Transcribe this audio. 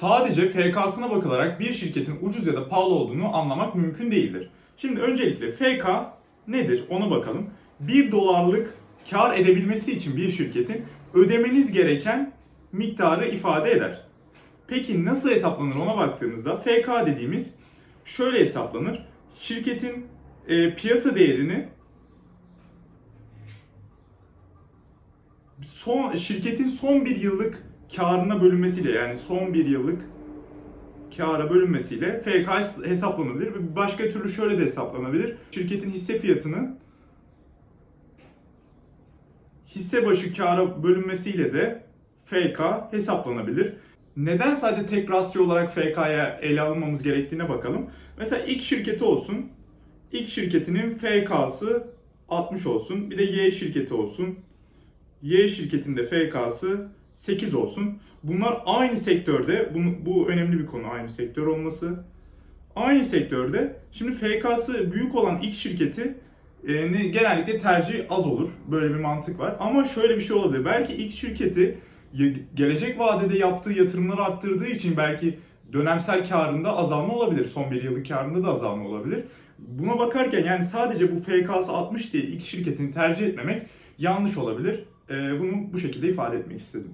sadece FK'sına bakılarak bir şirketin ucuz ya da pahalı olduğunu anlamak mümkün değildir. Şimdi öncelikle FK nedir ona bakalım. 1 dolarlık kar edebilmesi için bir şirketin ödemeniz gereken miktarı ifade eder. Peki nasıl hesaplanır ona baktığımızda FK dediğimiz şöyle hesaplanır. Şirketin e, piyasa değerini son şirketin son bir yıllık karına bölünmesiyle yani son bir yıllık kâra bölünmesiyle FK hesaplanabilir. Başka türlü şöyle de hesaplanabilir. Şirketin hisse fiyatının hisse başı kâra bölünmesiyle de FK hesaplanabilir. Neden sadece tek rasyo olarak FK'ya ele almamız gerektiğine bakalım. Mesela X şirketi olsun. X şirketinin FK'sı 60 olsun. Bir de Y şirketi olsun. Y şirketinde FK'sı 8 olsun. Bunlar aynı sektörde, bu, bu önemli bir konu aynı sektör olması. Aynı sektörde, şimdi FK'sı büyük olan X şirketi e, ne- genellikle tercih az olur. Böyle bir mantık var. Ama şöyle bir şey olabilir. Belki X şirketi gelecek vadede yaptığı yatırımları arttırdığı için belki dönemsel karında azalma olabilir. Son bir yıllık karında da azalma olabilir. Buna bakarken yani sadece bu FK'sı 60 diye X şirketini tercih etmemek yanlış olabilir. E, bunu bu şekilde ifade etmek istedim.